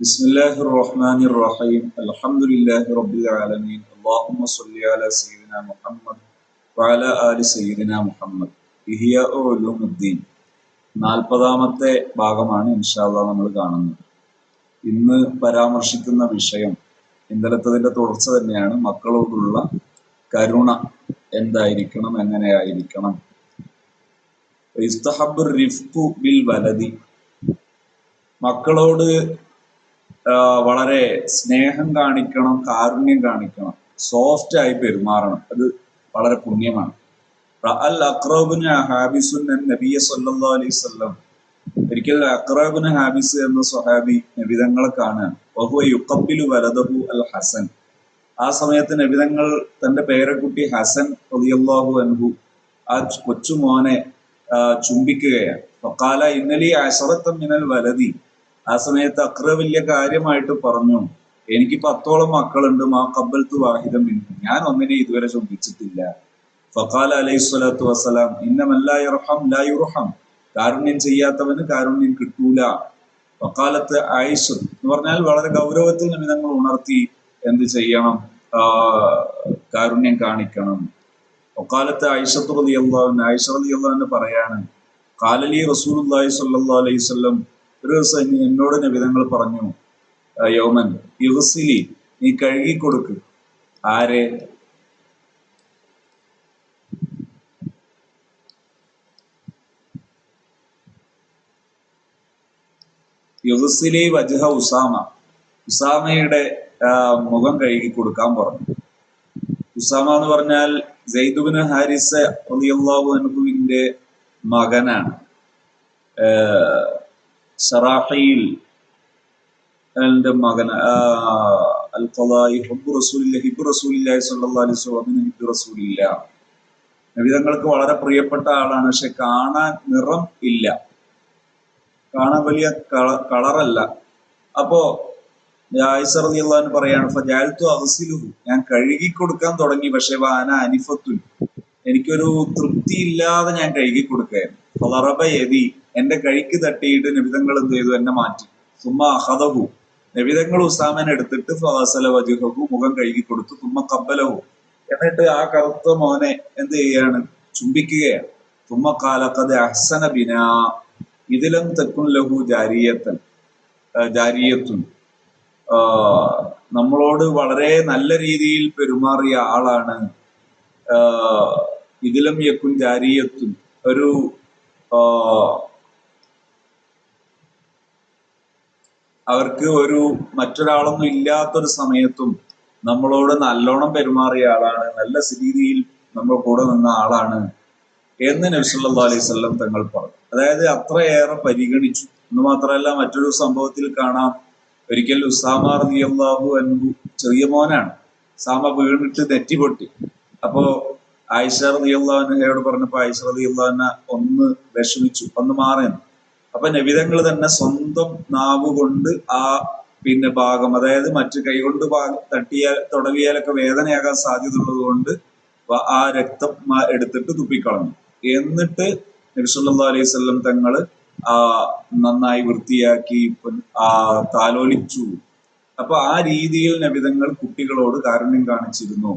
بسم الله الرحمن الرحيم الحمد لله رب العالمين اللهم صل على سيدنا محمد وعلى آل سيدنا محمد ഇഹിയ ഉലൂമുദ്ദീൻ നാൽപ്പതാമത്തെ ഭാഗമാണ് ഇൻഷാല്ല നമ്മൾ കാണുന്നത് ഇന്ന് പരാമർശിക്കുന്ന വിഷയം ഇന്നലത്തതിന്റെ തുടർച്ച തന്നെയാണ് മക്കളോടുള്ള കരുണ എന്തായിരിക്കണം എങ്ങനെയായിരിക്കണം ഇസ്തഹബുർ റിഫ്കു ബിൽ വലതി മക്കളോട് ആ, വളരെ സ്നേഹം കാണിക്കണം കാരുണ്യം കാണിക്കണം സോഫ്റ്റ് ആയി പെരുമാറണം. അത് വളരെ പുണ്യമാണ്. അൽ അക്രബിന് ഹാബിസുൻ നബിയ സല്ലാ അലൈഹി വസല്ലം ഒരിക്കൽ അക്രബിന് ഹാബിസ് എന്ന സ്വഹാബി നബിതങ്ങളെ കാണുകയാണ്. വഹുവ യുക്കപ്പിലു വലതബു അൽ ഹസൻ. ആ സമയത്ത് നബിതങ്ങൾ തന്റെ പേരക്കുട്ടി ഹസൻ റളിയല്ലാഹു അൻഹു ആ കൊച്ചുമോനെ ചുംബിക്കുകയാണ്. ഫക്കാല ഇന്നലെ അശറത്തം മിനൽ വലതി ആ സമയത്ത് അക്ര വലിയ കാര്യമായിട്ട് പറഞ്ഞു. എനിക്ക് പത്തോളം മക്കളുണ്ട്. മാ കബൽത്ത് വാഹിദം മിൻഹു. ഞാൻ ഒന്നിനെ ഇതുവരെ ചോദിച്ചിട്ടില്ല ഫഖാല അലൈഹി സ്വലാത്തു വസ്സലാം ലായുറഹം ലാ യുർഹം. കാരുണ്യം ചെയ്യാത്തവന് കാരുണ്യം കിട്ടൂല. വക്കാലത്ത് ആയിഷ് എന്ന് പറഞ്ഞാൽ വളരെ ഗൗരവത്തിൽ നിമിതങ്ങൾ ഉണർത്തി എന്ത് ചെയ്യണം? കാരുണ്യം കാണിക്കണം. ഒക്കാലത്ത് ആയിഷത്ത് റതി അള്ളാഹുവിന് ആയിഷ റതി അള്ളാഹുവിന് പറയാണ് കാലലി സ്വല്ലല്ലാഹു അലൈഹി വസല്ലം ഒരു ദിവസം എന്നെ- എന്നോട് നബിതങ്ങൾ പറഞ്ഞു യോമൻ യുസിലി നീ കഴുകി കൊടുക്ക് ആരെ? യുസിലി വജ്ഹ ഉസാമ. ഉസാമയുടെ മുഖം കഴുകി കൊടുക്കാൻ പറഞ്ഞു. ഉസാമ എന്ന് പറഞ്ഞാൽ ജയ്തുബിന് ഹാരിസ് അലിയുള്ള അൻഹുവിന്റെ മകനാണ്. സറാഹയിൽ റസൂലില്ല നബിതങ്ങൾക്ക് വളരെ പ്രിയപ്പെട്ട ആളാണ് പക്ഷെ കാണാൻ നിറം ഇല്ല. കാണാൻ വലിയ കള- കളറല്ല. അപ്പോ ആയിസറിയാന്ന് പറയാണ് ഞാൻ കഴുകി കൊടുക്കാൻ തുടങ്ങി പക്ഷെ വാന അനിഫത്തു എനിക്കൊരു തൃപ്തി ഇല്ലാതെ ഞാൻ കഴുകി കൊടുക്കുകയായിരുന്നു എന്റെ കഴുക്ക് തട്ടിയിട്ട് നിബിതങ്ങൾ എന്ത് ചെയ്തു? എന്നെ മാറ്റി. സുമ്മ അഹദഹു. നബിതങ്ങൾ ഉസാമനെ എടുത്തിട്ട് ഫവാസല വജുഹു മുഖം കഴുകി കൊടുത്തു. തുമ്മ കബലഹു. എന്നിട്ട് ആ കറുത്ത മോനെ എന്ത് ചെയ്യാണ്? ചുംബിക്കുകയാണ്. തുമ്മ കാലക്കത് അഹ്സന ബിന. ഇതിലും തെക്കുൻ ലഹു ജാരിയത്തൻ ജാരിയത്തു ജാരിയത്തുൻ. നമ്മളോട് വളരെ നല്ല രീതിയിൽ പെരുമാറിയ ആളാണ് ഇതിലും യക്കുൻ ജാരിയത്തും ഒരു അവർക്ക് ഒരു മറ്റൊരാളൊന്നും ഇല്ലാത്തൊരു സമയത്തും നമ്മളോട് നല്ലോണം പെരുമാറിയ ആളാണ് നല്ല രീതിയിൽ നമ്മൾ കൂടെ നിന്ന ആളാണ് എന്ന് നബ്സല്ലാ അലൈഹി തങ്ങൾ പറഞ്ഞു. അതായത് അത്രയേറെ പരിഗണിച്ചു. എന്ന് മാത്രമല്ല മറ്റൊരു സംഭവത്തിൽ കാണാം. ഒരിക്കൽ ഉസാമ റളിയല്ലാഹു അൻഹു ചെറിയ മോനാണ്. ഉസാമ വീണിട്ട് നെറ്റിപൊട്ടി. അപ്പോ ആയിഷ റളിയല്ലാഹുനയോട് പറഞ്ഞപ്പോ ആയിഷ റളിയല്ലാഹുന ഒന്ന് വിഷമിച്ചു ഒന്ന് മാറിയെന്ന്. അപ്പൊ നബിതങ്ങൾ തന്നെ സ്വന്തം നാവ് കൊണ്ട് ആ പിന്നെ ഭാഗം അതായത് മറ്റു കൈകൊണ്ട് ഭാഗം തട്ടിയാൽ തുടവിയാലൊക്കെ വേദനയാകാൻ സാധ്യത ഉള്ളത് കൊണ്ട് ആ രക്തം എടുത്തിട്ട് തുപ്പിക്കളഞ്ഞു. എന്നിട്ട് നബി സല്ലല്ലാഹു അലൈഹി സ്വല്ലം തങ്ങൾ ആ നന്നായി വൃത്തിയാക്കി ആ താലോലിച്ചു. അപ്പൊ ആ രീതിയിൽ നബിതങ്ങൾ കുട്ടികളോട് കാരുണ്യം കാണിച്ചിരുന്നു.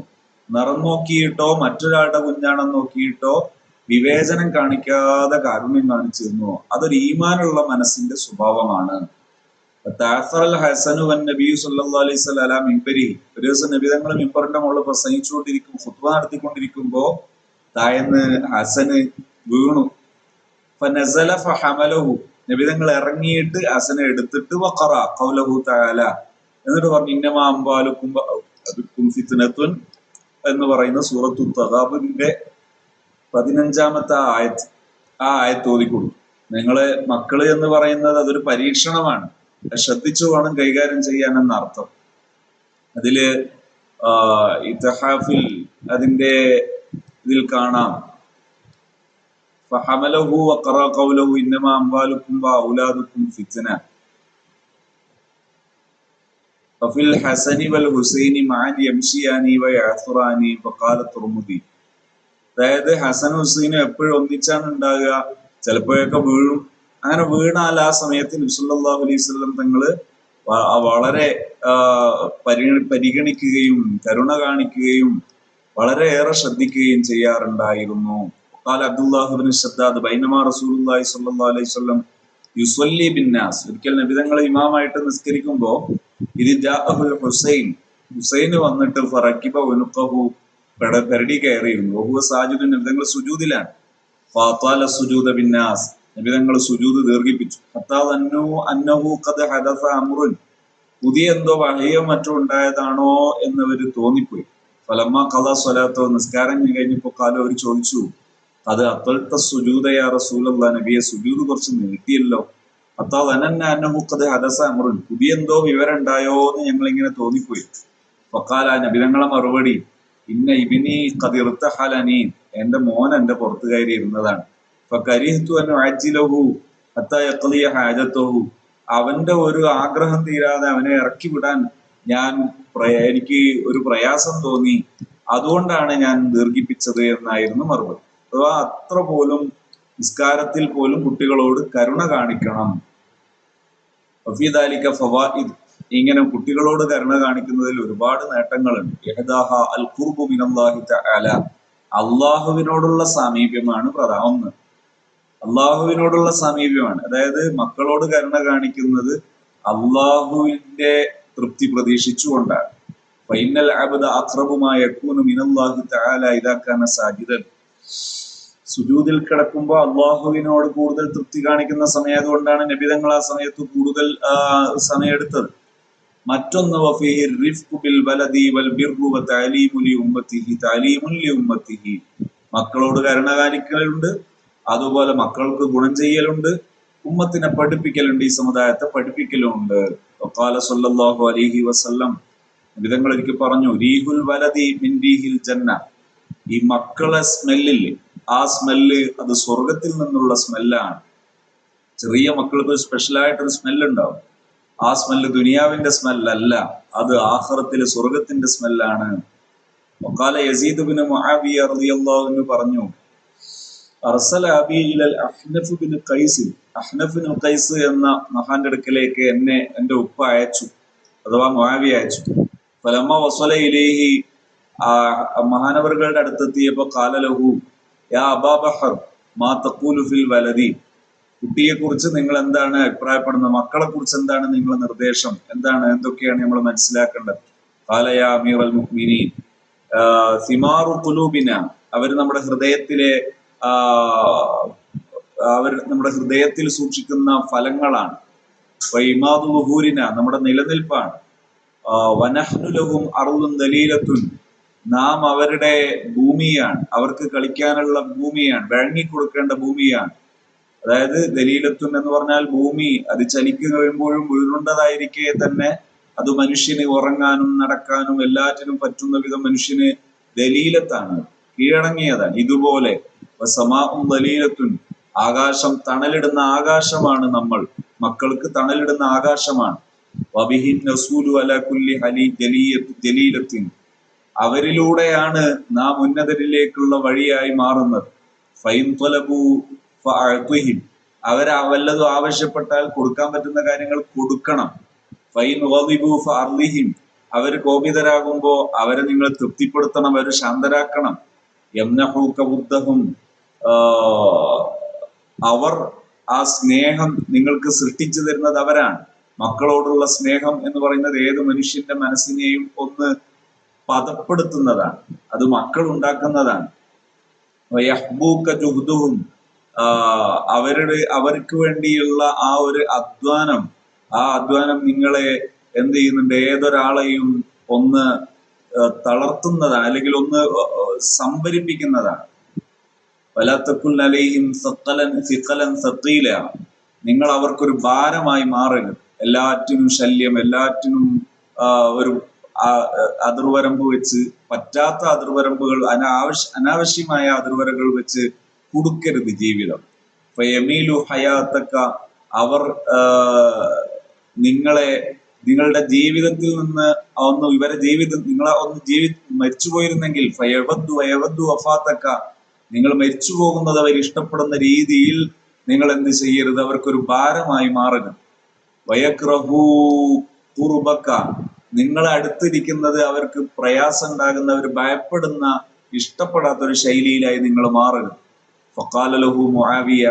നിറം നോക്കിയിട്ടോ മറ്റൊരാളുടെ കുഞ്ഞാണെന്ന് നോക്കിയിട്ടോ വിവേചനം കാണിക്കാതെ കാരുണ്യം കാണിച്ചിരുന്നു. അതൊരു ഈമാനുള്ള മനസ്സിന്റെ സ്വഭാവമാണ്. ഹസനു വൻ നബി അലൈഹി അലാ മിമ്പരി ഒരു ദിവസം നബി തങ്ങൾ മിമ്പറിന്റെ മുകളിൽ പ്രസംഗിച്ചുകൊണ്ടിരിക്കും ഫുത്ബ നടത്തിക്കൊണ്ടിരിക്കുമ്പോ തായന്ന് ഹസന് വീണു. ഫഹമലഹു. നബി തങ്ങൾ ഇറങ്ങിയിട്ട് ഹസനെ എടുത്തിട്ട് വഖറ കൗലഹു തആല എന്നിട്ട് പറഞ്ഞു ഇന്നമാ അതുക്കും ഫിത്നത്തുൻ എന്ന് പറയുന്ന സൂറത്തു തഗാബിന്റെ പതിനഞ്ചാമത്തെ ആയത്ത് ആ ആയത്ത് ഓതിക്കൊടുത്തു നിങ്ങളെ മക്കൾ എന്ന് പറയുന്നത് അതൊരു പരീക്ഷണമാണ്. ശ്രദ്ധിച്ചു വേണം കൈകാര്യം ചെയ്യാൻ എന്ന അർത്ഥം. അതിൽ ഇത്തഹാഫിൽ അതിന്റെ ഇതിൽ കാണാം. ഫഹമലഹു വഖറ ഖൗലഹു ഇന്നമ അംവാലുക്കും വഔലാദുക്കും ഫിത്ന. ഫഫിൽ ഹസനി വൽ ഹുസൈനി മാൻ യംശിയാനി വയഅത്റാനി ഫഖാല തുർമുദി. അതായത് ഹസൻ ഹുസൈനും എപ്പോഴും ഒന്നിച്ചാണ് ഉണ്ടാകുക ചിലപ്പോഴൊക്കെ വീഴും അങ്ങനെ വീണാൽ ആ സമയത്ത് നബ്സല്ലാഹു അലൈഹി സ്വലം തങ്ങള് വ- വളരെ ആ, പരിഗണി പരിഗണിക്കുകയും കരുണ കാണിക്കുകയും വളരെയേറെ ശ്രദ്ധിക്കുകയും ചെയ്യാറുണ്ടായിരുന്നു قال عبد الله بن الشداد بينما رسول الله صلى الله عليه وسلم യുസ്വല്ലി ബിന്നാസ് ഒരിക്കൽ നബിതങ്ങൾ ഇമാമായിട്ട് നിസ്കരിക്കുമ്പോ ഇത് ജാഅഹുൽ ഹുസൈൻ ഹുസൈന് വന്നിട്ട് ഫറക്കിബ ഉനുഖഹു പെട പെരടി കയറിയിരുന്നു. ബഹുവ സാജുദിൻ നബിതങ്ങൾ സുജൂദിലാണ് ഫാത്താല സുജൂദ ബിന്നാസ് നബിതങ്ങൾ സുജൂദ് ദീർഘിപ്പിച്ചു. അമ്രുൻ. പുതിയ എന്തോ വഹയോ മറ്റോ ഉണ്ടായതാണോ എന്നവര് തോന്നിപ്പോയി. ഫലമ്മ കഥ സ്വലാത്തോ നിസ്കാരം കഴിഞ്ഞപ്പോ കാലോ അവർ ചോദിച്ചു അത് അത്തൽത്ത സുജൂതയാ റസൂലുള്ള നബിയെ സുജൂത് കുറച്ച് നീട്ടിയല്ലോ. അത്താ അനന്ന അന്നമുക്കത് ഹദസ അമറുൻ പുതിയ എന്തോ വിവരം ഉണ്ടായോ എന്ന് ഞങ്ങൾ ഇങ്ങനെ തോന്നിപ്പോയി. വക്കാല നബിതങ്ങളെ മറുപടി ഇന്ന ഇബിനി കതിർത്ത ഹലനീൻ എന്റെ മോൻ എന്റെ പുറത്തു കയറി ഇരുന്നതാണ്. ഫകരിഹത്തു അന്നു ആജിലഹു ഹത്ത യഖ്ലിയ ഹാജത്തഹു അവന്റെ ഒരു ആഗ്രഹം തീരാതെ അവനെ ഇറക്കി വിടാൻ ഞാൻ എനിക്ക് ഒരു പ്രയാസം തോന്നി. അതുകൊണ്ടാണ് ഞാൻ ദീർഘിപ്പിച്ചത് എന്നായിരുന്നു മറുപടി. അഥവാ അത്ര പോലും നിസ്കാരത്തിൽ പോലും കുട്ടികളോട് കരുണ കാണിക്കണം. ഫവാ ഫവായിദ്. ഇങ്ങനെ കുട്ടികളോട് കരുണ കാണിക്കുന്നതിൽ ഒരുപാട് നേട്ടങ്ങളുണ്ട്. യഹദാഹ അൽ ഖുർബു മിനല്ലാഹി തആല. അള്ളാഹുവിനോടുള്ള സാമീപ്യമാണ് പ്രധാനം അള്ളാഹുവിനോടുള്ള സാമീപ്യമാണ്. അതായത് മക്കളോട് കരുണ കാണിക്കുന്നത് അള്ളാഹുവിന്റെ തൃപ്തി പ്രതീക്ഷിച്ചുകൊണ്ടാണ്. ഫൈനൽ അബദ അക്രബുമായ മിനല്ലാഹി തആല സുജൂദിൽ കിടക്കുമ്പോൾ അള്ളാഹുവിനോട് കൂടുതൽ തൃപ്തി കാണിക്കുന്ന സമയതുകൊണ്ടാണ് നബിതങ്ങൾ ആ സമയത്ത് കൂടുതൽ സമയം സമയമെടുത്തത്. മറ്റൊന്ന് മക്കളോട് കരുണ കാണിക്കലുണ്ട് അതുപോലെ മക്കൾക്ക് ഗുണം ചെയ്യലുണ്ട് ഉമ്മത്തിനെ പഠിപ്പിക്കലുണ്ട് ഈ സമുദായത്തെ പഠിപ്പിക്കലുണ്ട്. അലൈഹി വസല്ലം വിധങ്ങൾ എനിക്ക് പറഞ്ഞു റീഹുൽ വലതി മിൻ ജന്ന. ഈ മക്കളെ സ്മെല്ലില്ലേ ആ സ്മെല്ല് അത് സ്വർഗത്തിൽ നിന്നുള്ള സ്മെല്ലാണ്. ചെറിയ മക്കൾക്ക് സ്പെഷ്യലായിട്ടൊരു സ്മെല്ല് ഉണ്ടാവും ആ സ്മെല്ല് ദുനിയാവിന്റെ സ്മെല്ലല്ല അത് ആഹ്റത്തിലെ സ്വർഗത്തിന്റെ സ്മെല്ലാണ്. പറഞ്ഞു അർസല ഖൈസ് ഖൈസ് എന്ന മഹാന്റെ അടുക്കലേക്ക് എന്നെ എന്റെ ഉപ്പ അയച്ചു അഥവാ മുആവി അയച്ചു. ഫലമ്മ വസല ഇലേഹി ആ മഹാനവറുകളുടെ അടുത്തെത്തിയപ്പോ കാലലഹു യാ അബാ ബഹർ മാ തക്കൂലു ഫിൽ വലദി കുട്ടിയെ കുറിച്ച് നിങ്ങൾ എന്താണ് അഭിപ്രായപ്പെടുന്നത്? മക്കളെ കുറിച്ച് എന്താണ് നിങ്ങളുടെ നിർദ്ദേശം? എന്താണ് എന്തൊക്കെയാണ് നമ്മൾ മനസ്സിലാക്കേണ്ടത്? കാലയ അമീർ അൽ സിമാറു കുലൂബിന അവർ നമ്മുടെ ഹൃദയത്തിലെ അവർ നമ്മുടെ ഹൃദയത്തിൽ സൂക്ഷിക്കുന്ന ഫലങ്ങളാണ്. വൈമാതു ലുഹൂരിന നമ്മുടെ നിലനിൽപ്പാണ്. വനഹ്നുലവും അറുതും ദലീലത്തും നാം അവരുടെ ഭൂമിയാണ്. അവർക്ക് കളിക്കാനുള്ള ഭൂമിയാണ്. വഴങ്ങിക്കൊടുക്കേണ്ട ഭൂമിയാണ്. അതായത് ദലീലത്തുൻ എന്ന് പറഞ്ഞാൽ ഭൂമി അത് ചലിക്കു കഴിയുമ്പോഴും വീഴുണ്ടതായിരിക്കെ തന്നെ. അത് മനുഷ്യന് ഉറങ്ങാനും നടക്കാനും എല്ലാറ്റിനും പറ്റുന്ന വിധം മനുഷ്യന് ദലീലത്താണ്. കീഴടങ്ങിയതാണ്. ഇതുപോലെ സമാവും ദലീലത്തുൻ. ആകാശം തണലിടുന്ന ആകാശമാണ് നമ്മൾ. മക്കൾക്ക് തണലിടുന്ന ആകാശമാണ്. നസൂലു അല ദലീലത്തിൻ. അവരിലൂടെയാണ് നാം ഉന്നതരിലേക്കുള്ള വഴിയായി മാറുന്നത്. ഫൈൻ ഫഅഅ്തിഹിം അവർ വല്ലതും ആവശ്യപ്പെട്ടാൽ കൊടുക്കാൻ പറ്റുന്ന കാര്യങ്ങൾ കൊടുക്കണം. ഫൈൻ ഗളിബു ഫഅർലിഹിം അവർ കോപിതരാകുമ്പോൾ അവരെ നിങ്ങൾ തൃപ്തിപ്പെടുത്തണം അവർ ശാന്തരാക്കണം. യംനഹൂക ബുദ്ധഹും അവർ ആ സ്നേഹം നിങ്ങൾക്ക് സൃഷ്ടിച്ചു തരുന്നത് അവരാണ്. മക്കളോടുള്ള സ്നേഹം എന്ന് പറയുന്നത് ഏത് മനുഷ്യന്റെ മനസ്സിനെയും ഒന്ന് പദപ്പെടുത്തുന്നതാണ്. അത് മക്കൾ ഉണ്ടാക്കുന്നതാണ്. ജുഹ്ദുഹും. അവരുടെ അവർക്ക് വേണ്ടിയുള്ള ആ ഒരു അധ്വാനം ആ അധ്വാനം നിങ്ങളെ എന്ത് ചെയ്യുന്നുണ്ട്? ഏതൊരാളെയും ഒന്ന് തളർത്തുന്നതാണ് അല്ലെങ്കിൽ ഒന്ന് സംഭരിപ്പിക്കുന്നതാണ്. വലാത്തക്കുൽ സത്തലൻ സക്കലൻ സത്തീല നിങ്ങൾ അവർക്കൊരു ഭാരമായി മാറരുത്. എല്ലാറ്റിനും ശല്യം എല്ലാറ്റിനും ഒരു അതിർവരമ്പ് വെച്ച് പറ്റാത്ത അതിർവരമ്പുകൾ അനാവശ്യ അനാവശ്യമായ അതിർവരകൾ വെച്ച് കൊടുക്കരുത് ജീവിതം. ഫയമീലു ഹയാത്തക്ക അവർ നിങ്ങളെ നിങ്ങളുടെ ജീവിതത്തിൽ നിന്ന് ഒന്ന് ഇവരെ ജീവിതം നിങ്ങളെ ഒന്ന് ജീവി മരിച്ചുപോയിരുന്നെങ്കിൽ ഫയവദ്ദു വയവദ്ദു വഫാത്തക്ക നിങ്ങൾ മരിച്ചു പോകുന്നത് അവർ ഇഷ്ടപ്പെടുന്ന രീതിയിൽ നിങ്ങൾ എന്ത് ചെയ്യരുത്? അവർക്കൊരു ഭാരമായി മാറുക വയക്രഹൂ കുറുബക്ക നിങ്ങളെ അടുത്തിരിക്കുന്നത് അവർക്ക് പ്രയാസം ഉണ്ടാകുന്ന അവർ ഭയപ്പെടുന്ന ഇഷ്ടപ്പെടാത്ത ഒരു ശൈലിയിലായി നിങ്ങൾ മാറരുത്. ഫക്കാല ലഹു മുആവിയ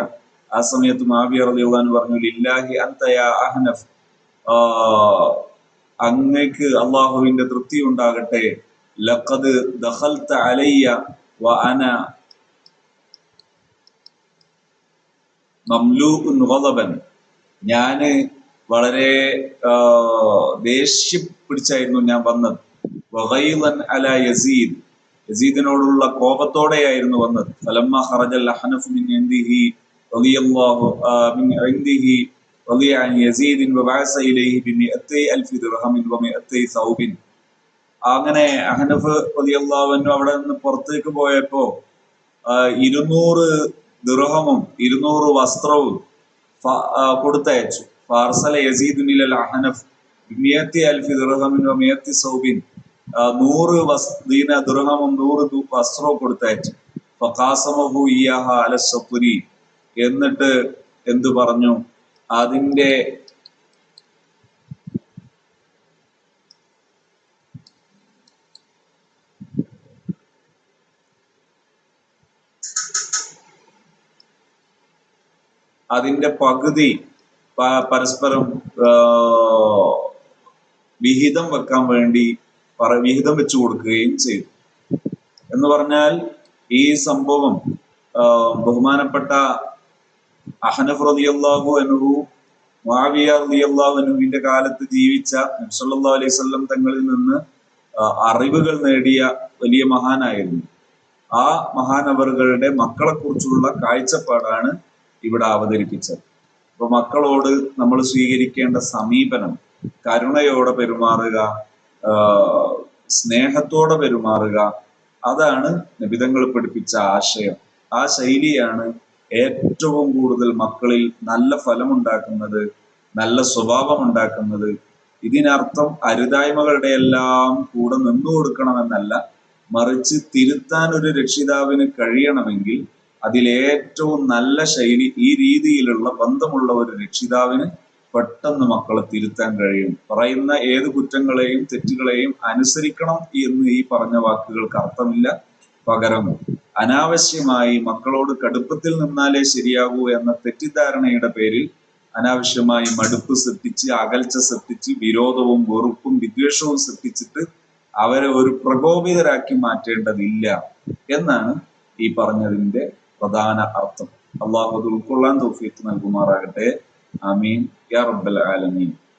ആ സമയത്ത് മുആവിയ റളിയല്ലാഹു പറഞ്ഞു ലില്ലാഹി അൻത യാ അഹ്നഫ്. അങ്ങക്ക് അള്ളാഹുവിന്റെ തൃപ്തി ഉണ്ടാകട്ടെ. ലഖദ് ദഖൽത അലയ്യ വ അന മംലൂഉൻ ഗളബൻ ഞാൻ വളരെ ദേഷ്യം പിടിച്ചായിരുന്നു ഞാൻ വന്നത്. വഗൈലൻ അല യസീദ്. യസീദിനോടുള്ള കോപത്തോടെയായിരുന്നു വന്നത്. മിൻ റളിയല്ലാഹു റളിയ അൻ ഇലൈഹി സൗബിൻ. അങ്ങനെ അഹനഫ് റളിയല്ലാഹു അവിടെ നിന്ന് പുറത്തേക്ക് പോയപ്പോ ഇരുന്നൂറ് ദുർഹമും ഇരുന്നൂറ് വസ്ത്രവും കൊടുത്തയച്ചു. ഫാർസല യസീദുനിൽ അഹനഫ് അൽഫി ദുർഹമിൻ സൗബിൻ. നൂറ് വസ് ദീന ദിർഹമും നൂറ് വസ്ത്രവും കൊടുത്തയച്ചു. ഫഖാസമഹു ഇയാഹ അലസ്വപുരി എന്നിട്ട് എന്തു പറഞ്ഞു? അതിന്റെ അതിന്റെ പകുതി പരസ്പരം വിഹിതം വെക്കാൻ വേണ്ടി വിഹിതം വെച്ചു കൊടുക്കുകയും ചെയ്തു. എന്ന് പറഞ്ഞാൽ ഈ സംഭവം ബഹുമാനപ്പെട്ട അഹനഫ് റളിയല്ലാഹു അൻഹു റതി റളിയല്ലാഹു അനുവിന്റെ കാലത്ത് ജീവിച്ച നബി സല്ലല്ലാഹു അലൈഹി സ്വല്ലം തങ്ങളിൽ നിന്ന് അറിവുകൾ നേടിയ വലിയ മഹാനായിരുന്നു. ആ മഹാനവറുകളുടെ മക്കളെ കുറിച്ചുള്ള കാഴ്ചപ്പാടാണ് ഇവിടെ അവതരിപ്പിച്ചത്. അപ്പൊ മക്കളോട് നമ്മൾ സ്വീകരിക്കേണ്ട സമീപനം കരുണയോടെ പെരുമാറുക സ്നേഹത്തോടെ പെരുമാറുക. അതാണ് നിബിതങ്ങൾ പഠിപ്പിച്ച ആശയം. ആ ശൈലിയാണ് ഏറ്റവും കൂടുതൽ മക്കളിൽ നല്ല ഫലമുണ്ടാക്കുന്നത് നല്ല സ്വഭാവം ഉണ്ടാക്കുന്നത് ഇതിനർത്ഥം അരുതായ്മകളുടെ എല്ലാം കൂടെ നിന്നു കൊടുക്കണമെന്നല്ല മറിച്ച് തിരുത്താൻ ഒരു രക്ഷിതാവിന് കഴിയണമെങ്കിൽ അതിലേറ്റവും നല്ല ശൈലി ഈ രീതിയിലുള്ള ബന്ധമുള്ള ഒരു രക്ഷിതാവിന് പെട്ടെന്ന് മക്കളെ തിരുത്താൻ കഴിയും. പറയുന്ന ഏത് കുറ്റങ്ങളെയും തെറ്റുകളെയും അനുസരിക്കണം എന്ന് ഈ പറഞ്ഞ വാക്കുകൾക്ക് അർത്ഥമില്ല. പകരം അനാവശ്യമായി മക്കളോട് കടുപ്പത്തിൽ നിന്നാലേ ശരിയാകൂ എന്ന തെറ്റിദ്ധാരണയുടെ പേരിൽ അനാവശ്യമായി മടുപ്പ് സൃഷ്ടിച്ച് അകൽച്ച സൃഷ്ടിച്ച് വിരോധവും വെറുപ്പും വിദ്വേഷവും സൃഷ്ടിച്ചിട്ട് അവരെ ഒരു പ്രകോപിതരാക്കി മാറ്റേണ്ടതില്ല എന്നാണ് ഈ പറഞ്ഞതിന്റെ പ്രധാന അർത്ഥം. അള്ളാഹു ഉൾക്കൊള്ളാൻ തോഫിയത്ത് നൽകുമാറാകട്ടെ. آمين. يا رب العالمين.